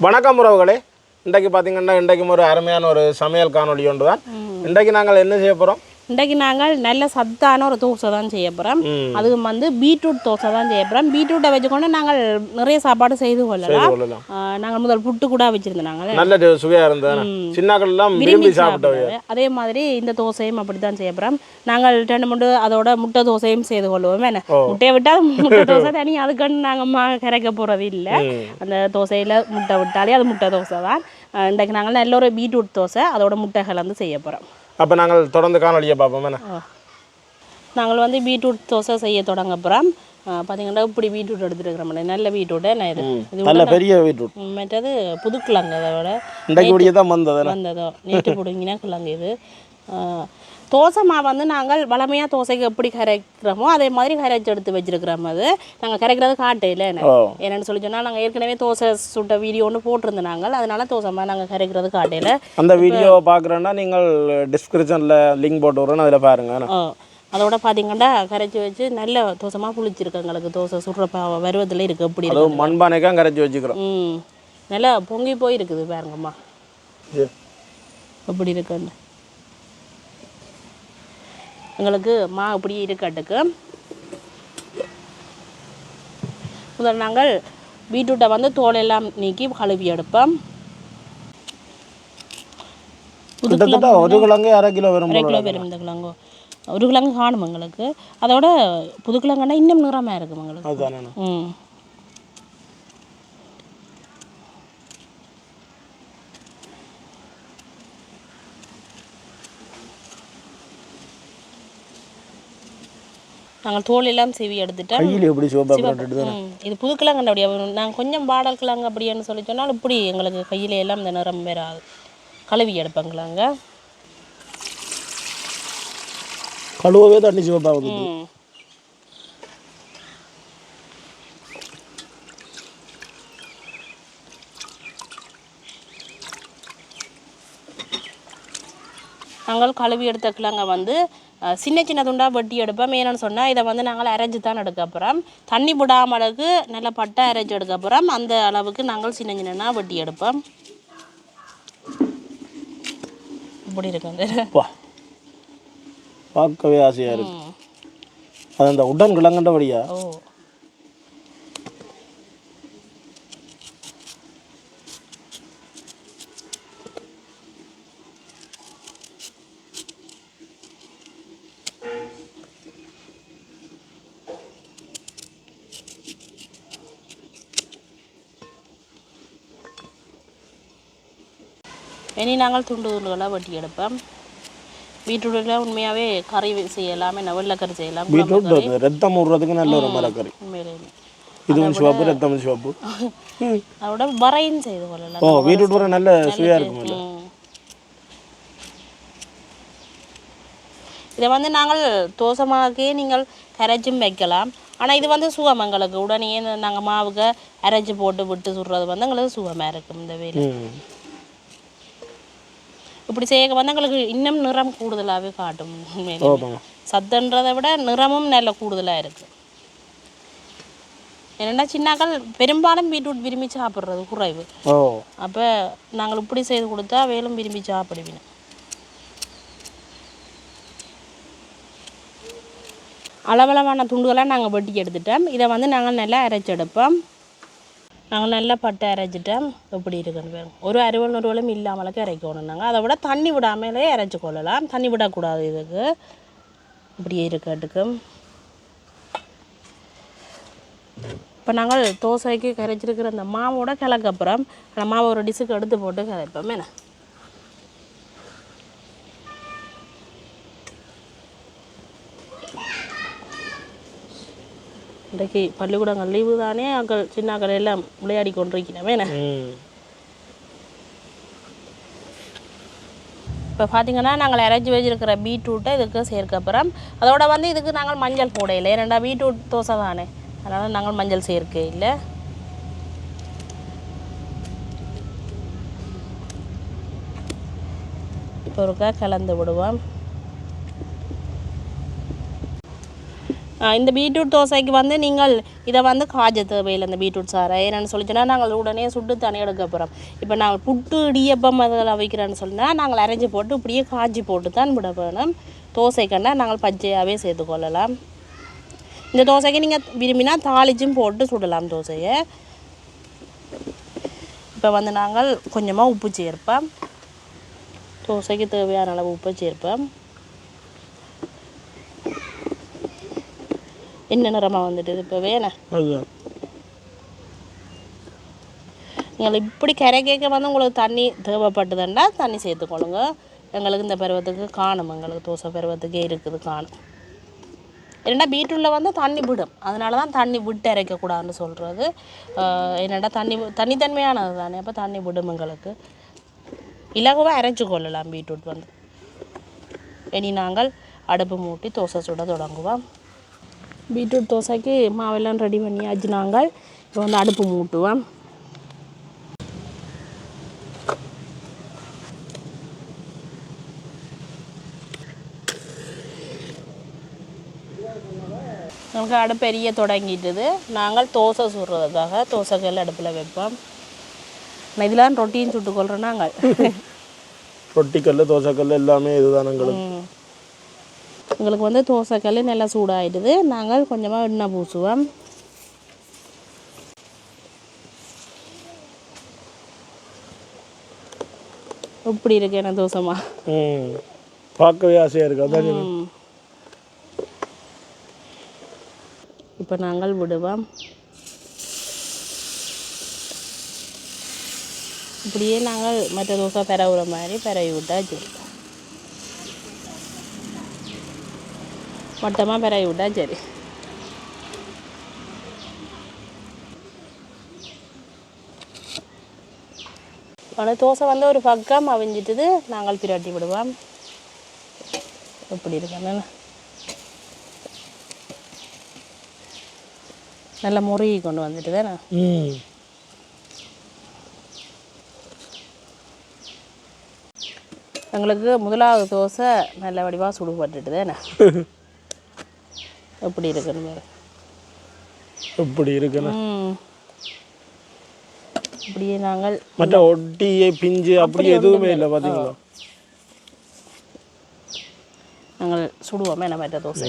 வணக்கம் உறவுகளே. இன்றைக்கு பார்த்தீங்கன்னா இன்றைக்கும் ஒரு அருமையான ஒரு சமையல் காணொளி ஒன்று தான் இன்றைக்கு நாங்கள் என்ன செய்ய போகிறோம் இன்றைக்கு நாங்கள் நல்ல சத்தான ஒரு தோசை தான் செய்ய போகிறோம் அதுவும் வந்து பீட்ரூட் தோசை தான் செய்ய போகிறோம் பீட்ரூட்டை வச்சுக்கொண்டு நாங்கள் நிறைய சாப்பாடு செய்து கொள்ளலாம். நாங்கள் முதல் புட்டு கூட வச்சுருந்தோம் நாங்கள் நல்ல ரு- சுவையா இருந்தது சின்னாக்கள் எல்லாம் விரும்பி சாப்பிட்டவை சாப்பிடுவோம். அதே மாதிரி இந்த தோசையும் அப்படி தான் செய்ய போகிறோம் நாங்கள் ரெண்டு மூணு அதோட முட்டை தோசையும் செய்து கொள்வோம் என்ன முட்டையை விட்டால் முட்டை தோசை தனி அதுக்குன்னு நாங்கள் மா கரைக்க போகிறது இல்லை. அந்த தோசையில் முட்டை விட்டாலே அது முட்டை தோசை தான். இன்றைக்கு நாங்கள் நல்ல ஒரு பீட்ரூட் தோசை அதோட முட்டை கலந்து செய்ய போகிறோம் அப்போ நாங்கள் தொடர்ந்து காணொலியை பார்ப்போம். என்ன? நாங்கள் வந்து பீட்ரூட் தோசை செய்ய தொடங்க அப்புறம் பார்த்தீங்கன்னா இப்படி பீட்ரூட் எடுத்துருக்கிறோம் நல்ல பீட்ரூட்டை நான் இது? நல்ல பெரிய பீட்ரூட். மற்றது புதுக்கிழங்கு அதோட. இன்றைக்கு தான் வந்தது? வந்ததோ நேற்று பிடுங்கினா கிழங்கு இது. தோசை மாவு வந்து நாங்கள் வளமையாக தோசைக்கு எப்படி கரைக்கிறோமோ அதே மாதிரி கரைச்சி எடுத்து வச்சிருக்கிறோம் அது. நாங்கள் கரைக்கிறது என்ன? ஓ. என்னென்னு சொல்லி சொன்னால் நாங்கள் ஏற்கனவே தோசை சுட்ட வீடியோ ஒன்று போட்டிருந்தோம் நாங்கள். அதனால தோசை மாவு நாங்கள் கரைக்கிறது காட்டையில் அந்த வீடியோ பார்க்குறேன்னா நீங்கள் டிஸ்கிரிப்ஷனில் லிங்க் போட்டு விட்றேன் அதில் பாருங்க. என்ன? ஆ, அதோட பார்த்தீங்கன்னா கரைச்சி வச்சு நல்ல தோசமாக புளிச்சிருக்கு எங்களுக்கு. தோசை சுடுற ப வருவத்தில் இருக்குது எப்படி இருக்கு மண்பானைக்காக கரைச்சி வச்சுக்கிறோம். ம். நல்லா பொங்கி போய் இருக்குது பாருங்கம்மா. எப்படி இருக்குன்னு. எங்களுக்கு மா இப்படி இருக்கட்டுக்கு. முதல் நாங்கள் பீட்ரூட்டை வந்து தோலெல்லாம் நீக்கி கழுவி எடுப்போம். கிட்டத்தட்ட ஒரு கிழங்கு அரை கிலோ வரும் அரை கிலோ வரும் இந்த கிழங்கு. ஒரு கிழங்கு காணும் எங்களுக்கு. அதோட புது கிழங்குன்னா இன்னும் நிறமாக இருக்கும் எங்களுக்கு. ம். நாங்கள் தோல் எல்லாம் செவி எடுத்துட்டோம் கையில் எப்படி சிவப்பாக இது புது கிழங்கு அப்படியே நாங்கள் கொஞ்சம் பாடல் கிழங்கு அப்படின்னு சொல்லி சொன்னால் இப்படி எங்களுக்கு கையில எல்லாம் இந்த நிறம் வராது கழுவி எடுப்பங்களாங்க. கழுவவே தண்ணி சிவப்பாகுது நாங்கள் கழுவி எடுத்த கிழங்க வந்து சின்ன சின்ன துண்டாக வெட்டி எடுப்போம். ஏன்னு சொன்னால் இதை வந்து நாங்கள் அரைச்சி தான் எடுக்க அப்புறம் தண்ணி விடாம அளவுக்கு நல்லா பட்டை அரைச்சி எடுக்க அப்புறம் அந்த அளவுக்கு நாங்கள் சின்ன சின்னனா வெட்டி எடுப்போம். இப்படி இருக்குது அப்பா பார்க்கவே ஆசையாக இருக்கு. அது அந்த உடன் கிழங்குன்றபடியா ஓ. இனி நாங்கள் துண்டு துண்டுகளாக வெட்டி எடுப்போம். பீட்ரூட்டில் உண்மையாகவே கறி செய்யலாம் என்ன வெள்ளைக்கறி செய்யலாம் பீட்ரூட் ரத்தம் விடுறதுக்கு நல்ல ஒரு மரக்கறி உண்மையிலேயே இதுவும் சிவப்பு ரத்தம் சிவப்பு. அதோட வரையும் செய்து கொள்ளலாம். ஓ பீட்ரூட் வர நல்ல சுவையாக இருக்கும்ல. ம். இதை வந்து நாங்கள் தோசை மாவுக்கே நீங்கள் கரைச்சும் வைக்கலாம். ஆனால் இது வந்து சுகம் எங்களுக்கு. உடனே நாங்கள் மாவுக்கு அரைச்சி போட்டு விட்டு சுடுறது வந்து எங்களுக்கு சுகமாக இருக்கும் இந்த வேலை. இப்படி செய்ய வந்து எங்களுக்கு இன்னும் நிறம் கூடுதலாகவே காட்டும் சத்துன்றதை விட நிறமும் நல்ல கூடுதலாக இருக்குது என்னென்னா சின்னாக்கள் பெரும்பாலும் பீட்ரூட் விரும்பி சாப்பிட்றது குறைவு. அப்போ நாங்கள் இப்படி செய்து கொடுத்தா வேலும் விரும்பி சாப்பிடுவீங்க அளவளவான துண்டுகளாக நாங்கள் வெட்டி எடுத்துட்டோம். இதை வந்து நாங்கள் நல்லா அரைச்சி எடுப்போம் நாங்கள் நல்லா பட்டை அரைச்சிட்டோம் எப்படி இருக்குன்னு பாருங்க. ஒரு அறுவல் நுறுவலும் இல்லாமலுக்கு இறைக்கணும் நாங்கள் அதை விட தண்ணி விடாமலே இறைச்சி கொள்ளலாம். தண்ணி விடக்கூடாது இதுக்கு. இப்படியே இருக்கட்டுக்கு. இப்போ நாங்கள் தோசைக்கு கரைச்சிருக்கிற அந்த மாவோட கிழக்கப்புறம் அந்த மாவை ஒரு டிஷ்ஷுக்கு எடுத்து போட்டு கரைப்போம். என்ன? இன்றைக்கு பள்ளிக்கூடங்கள் லீவு தானே அக்கள் சின்ன அக்கள் எல்லாம் விளையாடி ம். இப்போ பார்த்தீங்கன்னா நாங்கள் அரைச்சி வச்சிருக்கிற பீட்ரூட்டை இதுக்கு சேர்க்க அப்புறம் அதோட வந்து இதுக்கு நாங்கள் மஞ்சள் போட இல்லை. ஏன்னா பீட்ரூட் தோசை தானே. அதனால் நாங்கள் மஞ்சள் சேர்க்க இல்லை. இப்போ ஒருக்கா கலந்து விடுவோம். இந்த பீட்ரூட் தோசைக்கு வந்து நீங்கள் இதை வந்து காஜ தேவையில்லை இந்த பீட்ரூட் சாரை என்னென்னு சொல்லிச்சுன்னா நாங்கள் உடனே சுட்டு தனி எடுக்க போகிறோம் இப்போ நாங்கள் புட்டு இடியப்பம் அதில் வைக்கிறேன்னு சொன்னால் நாங்கள் அரைஞ்சி போட்டு இப்படியே காய்ச்சி போட்டு தான் விட வேணும். தோசைக்கன்னா நாங்கள் பச்சையாகவே சேர்த்துக்கொள்ளலாம் இந்த தோசைக்கு நீங்கள் விரும்பினா தாளிச்சும் போட்டு சுடலாம் தோசையை. இப்போ வந்து நாங்கள் கொஞ்சமாக உப்பு சேர்ப்போம். தோசைக்கு தேவையான அளவு உப்பு சேர்ப்போம். என்ன நிறமாக வந்துட்டு இப்போ வேணே நீங்கள் இப்படி கரை கேட்க வந்து உங்களுக்கு தண்ணி தேவைப்பட்டதுன்னா தண்ணி சேர்த்துக்கொள்ளுங்க. எங்களுக்கு இந்த பருவத்துக்கு காணும். எங்களுக்கு தோசை பருவத்துக்கே இருக்குது காணும். என்னடா பீட்ரூட்டில் வந்து தண்ணி விடும். அதனால தான் தண்ணி விட்டு இறைக்கக்கூடாதுன்னு சொல்கிறது என்னடா தண்ணி தண்ணித்தன்மையானது தானே. அப்போ தண்ணி விடும் எங்களுக்கு. இலகுவாக அரைச்சி கொள்ளலாம் பீட்ரூட் வந்து. இனி நாங்கள் அடுப்பு மூட்டி தோசை சுட தொடங்குவோம். பீட்ரூட் தோசைக்கு மாவெல்லாம் ரெடி பண்ணியாச்சு நாங்கள் இப்போ வந்து அடுப்பு மூட்டுவோம். நமக்கு அடுப்பு எரிய தொடங்கிட்டுது. நாங்கள் தோசை சுடுறதுக்காக தோசைக்கல் அடுப்பில் வைப்போம். இதெல்லாம் ரொட்டியும் சுட்டுக்கொள்கிறோம் நாங்கள். ரொட்டிக்கல் தோசைக்கல் எல்லாமே இதுதான் எங்களுக்கு. எங்களுக்கு வந்து தோசைக்கல் நல்லா சூடாயிடுது. நாங்கள் கொஞ்சமாக எண்ணெய் பூசுவோம். எப்படி இருக்கு என்ன தோசைமா? பார்க்கவே ஆசையாக இருக்குது அதான். இப்போ நாங்கள் விடுவோம். இப்படியே நாங்கள் மற்ற தோசை பெறவுற மாதிரி பெறவி விட்டாச்சு மொத்தமாக பெறவி விட்டா சரி ஆனால் தோசை வந்து ஒரு பக்கம் அவிஞ்சிட்டுது நாங்கள் பிரட்டி விடுவோம் எப்படி இருக்கு என்னென்ன நல்ல முறுகி கொண்டு வந்துட்டு தானே எங்களுக்கு முதலாவது தோசை நல்ல வடிவாக சுடுபட்டுட்டு தானே எப்படி இருக்குன்னு. எப்படி இருக்குன்னு? ம். இப்படியே நாங்கள் மற்ற ஒட்டியே பிஞ்சு அப்படி எதுவுமே இல்லை பார்த்தீங்களா? நாங்கள் சுடுவோமே நம்ம மற்ற தோசை.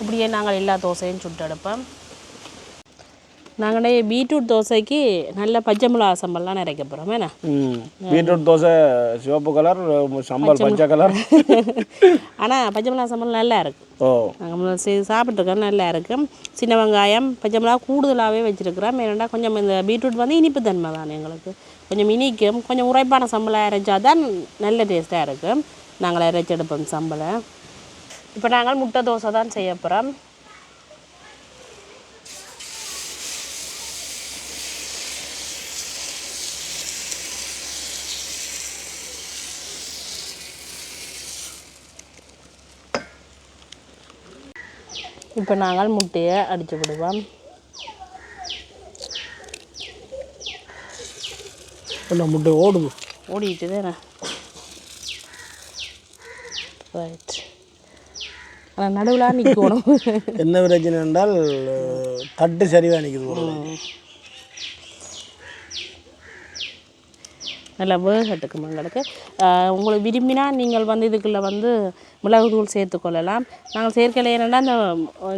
இப்படியே நாங்கள் எல்லா தோசையும் சுட்டு எடுப்போம் நாங்களே பீட்ரூட் தோசைக்கு நல்ல பச்சை மிளகா சம்பல்லாம் நிறைக்க போகிறோம் ம். பீட்ரூட் தோசை சிவப்பு கலர் சம்பல் பச்சை கலர். ஆனால் பச்சை மிளகா சம்பல் நல்லா இருக்கு. ஓ. நாங்கள் சாப்பிட்ருக்கோம் நல்லா இருக்கும் சின்ன வெங்காயம் பச்சை மிளகா கூடுதலாகவே வச்சுருக்கிறோம். ஏன்னா கொஞ்சம் இந்த பீட்ரூட் வந்து இனிப்பு தன்மை தான் எங்களுக்கு. கொஞ்சம் இனிக்கும் கொஞ்சம் உரைப்பான சம்பளம் அரைச்சா தான் நல்ல டேஸ்ட்டாக இருக்கும் நாங்கள் அரைச்சி எடுப்போம் சம்பளை இப்போ நாங்கள் முட்டை தோசை தான் செய்ய போகிறோம் இப்போ நாங்கள் முட்டையை அடித்து விடுவோம். என்ன முட்டை ஓடுது? ஓடிட்டு தானே? ரைட் ஆனால் நடுவில் நிற்கணும் என்ன பிரச்சனை என்றால் தட்டு சரிவாக நிற்குது போல. நல்லா வேகட்டுக்கு எங்களுக்கு ஆஹ் உங்களுக்கு விரும்பினா நீங்கள் வந்து இதுக்குள்ளே வந்து மிளகுத்தூள் சேர்த்துக்கொள்ளலாம் நாங்கள் சேர்க்கல என்னென்னா அந்த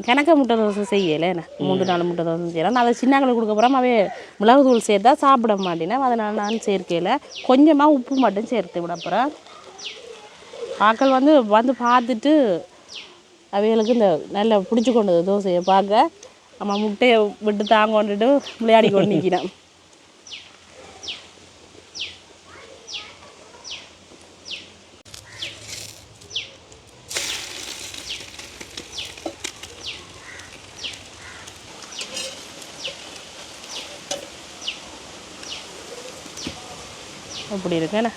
கணக்க முட்டை தோசை செய்யலை. மூன்று நாலு முட்டை தோசை செய்யலாம். அதை சின்னங்களுக்கு கொடுக்க போகிறோம் அவே மிளகுத்தூள் சேர்த்தா சாப்பிட மாட்டேனேன் அதனால் நான் சேர்க்கையில் கொஞ்சமாக உப்பு மட்டும் சேர்த்து விட போகிறேன் ஆக்கள் வந்து வந்து பார்த்துட்டு அவைகளுக்கு இந்த நல்லா பிடிச்சி கொண்டது தோசையை பார்க்க. நம்ம முட்டையை விட்டு தாங்க கொண்டுட்டு விளையாடி கொண்டு நிற்கிறேன் அப்படி இருக்கேண்ணா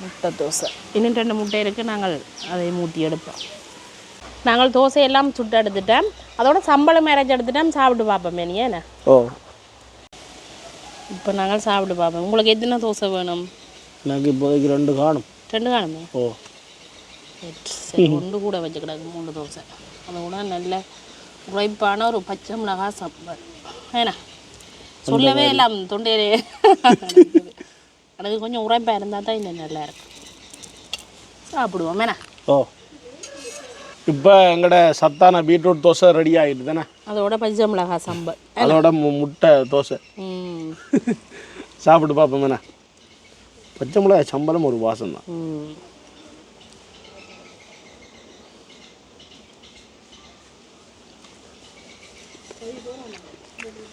முட்டை தோசை. இன்னும் ரெண்டு முட்டை இருக்குது நாங்கள் அதை மூட்டி எடுப்போம். நாங்கள் தோசையெல்லாம் சுட்டு எடுத்துட்டோம் அதோட சம்பளம் மேரேஜ் எடுத்துட்டோம் சாப்பிட்டு பார்ப்போம் நீ என்ன? ஓ. இப்போ நாங்கள் சாப்பிட்டு பார்ப்போம். உங்களுக்கு எத்தனை தோசை வேணும்? எனக்கு இப்போதைக்கு ரெண்டு காணும். ரெண்டு காணுமே? ஓ. சரி ஒன்று கூட வச்சுக்கிடாது மூணு தோசை. அதை கூட நல்ல உழைப்பான ஒரு பச்சை மிளகா சாப்பாடு ஏன்னா சொல்லவே எல்லாம் தொண்டையிலே எனக்கு கொஞ்சம் உழைப்பாக இருந்தால் தான் இன்னும் நல்லா இருக்கும். சாப்பிடுவோம் ஏன்னா? ஓ. இப்போ எங்களோட சத்தான பீட்ரூட் தோசை ரெடி ஆகிட்டு தானே அதோட பச்சை மிளகா சாம்பார். அதோட முட்டை தோசை. சாப்பிட்டு பார்ப்போம் என்ன பச்சை மிளகாய் சம்பளம் ஒரு வாசம் தான்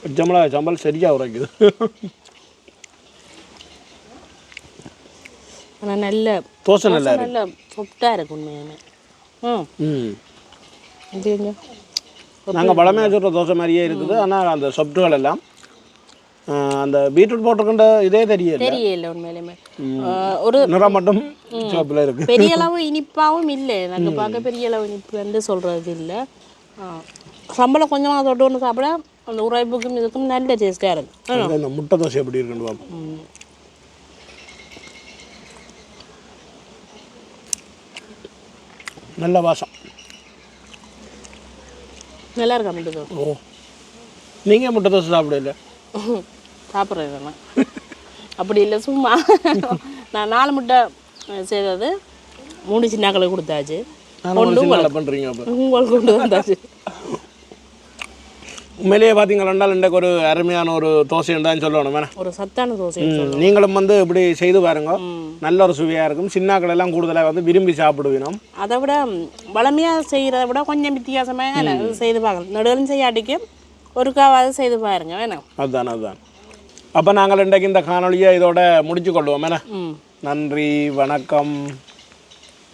பச்சை மிளகாய் சம்பளம் சரியாக உரைக்குது. ஆனால் நல்ல தோசை நல்லா நல்ல சொப்டாக இருக்கு கொஞ்சம் நாங்கள் பழமையாக சொல்கிற தோசை மாதிரியே இருக்குது. ஆனால் அந்த சொப்டுகள் எல்லாம் அந்த பீட்ரூட் போட்டிருக்கின்ற இதே தெரியல. தெரியல உண்மையிலுமே. ஒரு நிறம் மட்டும் சிவப்பில் இருக்குது பெரிய அளவு இனிப்பாவும் இல்லை. எனக்கு பார்க்க பெரிய அளவு இனிப்பு வந்து சொல்கிறது இல்லை. சம்பளம் கொஞ்சமாக தொட்டு ஒன்று சாப்பிட அந்த உரைப்புக்கும் இதுக்கும் நல்ல டேஸ்ட்டாக இருக்கு. முட்டை தோசை எப்படி இருக்குன்னு பார்ப்போம் ம். நல்ல வாசம். நல்லா இருக்கா முட்டை தோசை? ஓ. நீங்கள் முட்டை தோசை சாப்பிடல சாப்பிட்றேன் அப்படி இல்லை சும்மா. நான் நாலு முட்டை செய்தது. மூணு சின்னாக்களுக்கு கொடுத்தாச்சு. உங்களுக்கு கொண்டு வந்தாச்சு. உண்மையிலேயே பார்த்தீங்கன்னா இன்றைக்கு ஒரு அருமையான ஒரு தோசை தான் சொல்லணும் வேணா? ஒரு சத்தான தோசை நீங்களும் வந்து இப்படி செய்து பாருங்க. நல்ல ஒரு சுவையாக இருக்கும். சின்னாக்கள் எல்லாம் கூடுதலாக வந்து விரும்பி சாப்பிடுவினோம். அதை விட வளமையாக செய்கிறத விட கொஞ்சம் வித்தியாசமாக செய்து பார்க்கலாம் நடுவில் செய்யாட்டிக்கு ஒருக்காவது செய்து பாருங்க வேணாம் அதுதான் அதுதான். அப்போ நாங்கள் இன்றைக்கு இந்த காணொளியை இதோட முடிச்சு கொள்வோம் ம். நன்றி வணக்கம்.